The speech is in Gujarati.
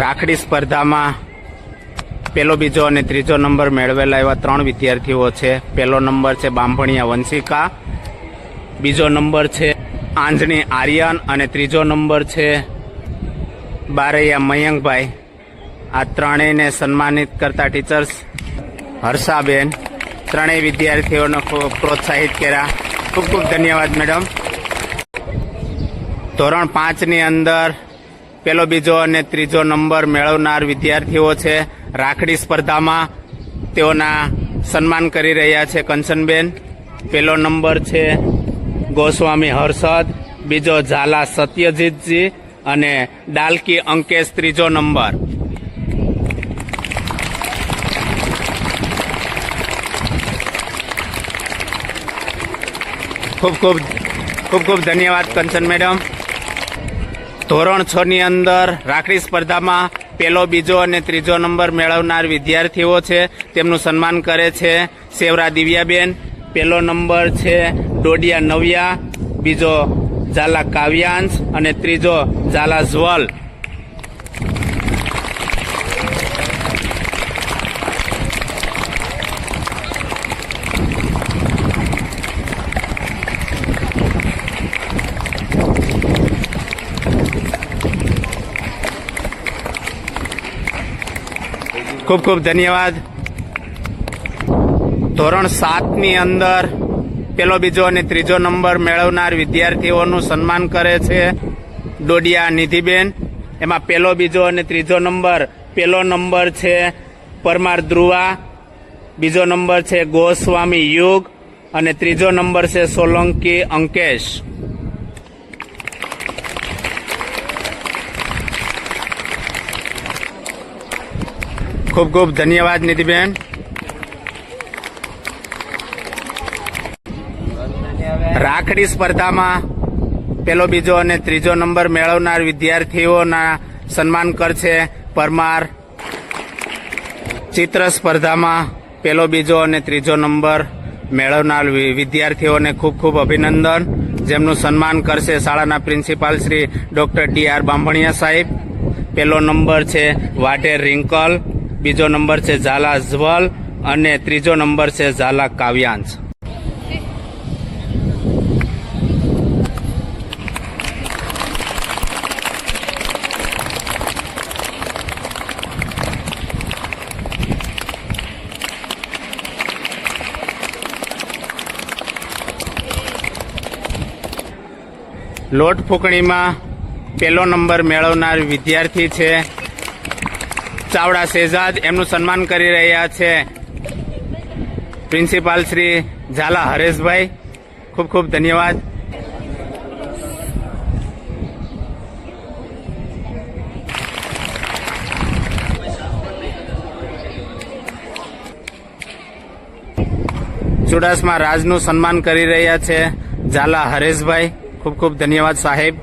રાખડી સ્પર્ધામાં પેલો બીજો અને ત્રીજો નંબર મેળવેલા એવા ત્રણ વિદ્યાર્થીઓ છે. પહેલો નંબર છે બાંભણિયા વંશિકા, બીજો નંબર છે આંજણી આર્યન અને ત્રીજો નંબર છે બારૈયા મયંકભાઈ. આ ત્રણેયને સન્માનિત કરતા ટીચર્સ હર્ષાબેન, ત્રણેય વિદ્યાર્થીઓને પ્રોત્સાહિત કર્યા. ખૂબ ખૂબ ધન્યવાદ, મેડમ. ધોરણ પાંચની અંદર પેલો બીજો અને ત્રીજો નંબર મેળવનાર વિદ્યાર્થીઓ છે. રાખડી સ્પર્ધામાં તેઓના સન્માન કરી રહ્યા છે કંચનબેન પેલો નંબર છે ગોસ્વામી હર્ષદ. બીજો ઝાલા સત્યજીતજી અને ડાલકી અંકેશ ત્રીજો નંબર. ખૂબ ખૂબ ખૂબ ખૂબ ધન્યવાદ કંચન મેડમ. ધોરણ છ ની અંદર રાખડી સ્પર્ધામાં પેલો, બીજો અને ત્રીજો નંબર મેળવનાર વિદ્યાર્થીઓ છે. તેમનું સન્માન કરે છે સેવરા દિવ્યાબેન, પેલો નંબર છે ડોડિયા નવ્યા, બીજો ઝાલા કાવ્યાંશ અને ત્રીજો ઝાલા જ્વલ ખૂબ ખૂબ ધન્યવાદ. ધોરણ સાતની અંદર પેલો, બીજો અને ત્રીજો નંબર મેળવનાર વિદ્યાર્થીઓનું સન્માન કરે છે ડોડિયા નિધિબેન. એમાં પેલો, બીજો અને ત્રીજો નંબર, પેલો નંબર છે પરમાર ધ્રુવા, બીજો નંબર છે ગોસ્વામી યુગ અને ત્રીજો નંબર છે સોલંકી અંકેશ. ખૂબ ખૂબ ધન્યવાદ નિધિબેન રાખડી સ્પર્ધામાં પેલો, બીજો અને ત્રીજો નંબર મેળવનાર વિદ્યાર્થીઓના સન્માન કરશે પરમાર. ચિત્ર સ્પર્ધામાં પેલો, બીજો અને ત્રીજો નંબર મેળવનાર વિદ્યાર્થીઓને ખૂબ ખૂબ અભિનંદન. જેમનું સન્માન કરશે શાળાના principal Shri doctor D R Bambhaniya સાહેબ. પેલો નંબર છે વાઢેર રિંકલ. બીજો નંબર છે ઝાલા જ્વલ અને ત્રીજો નંબર છે ઝાલા કાવ્યાંશ. લોટ ફૂંકણીમાં પેલો નંબર મેળવનાર વિદ્યાર્થી છે ચાવડા શેજાદ એમનું સન્માન કરી રહ્યા છે. પ્રિન્સિપાલ શ્રી ઝાલા હરેશભાઈ, ખૂબ ખૂબ ધન્યવાદ. ચુડાસમા રાજનું સન્માન કરી રહ્યા છે ઝાલા હરેશભાઈ. ખૂબ ખૂબ ધન્યવાદ સાહેબ.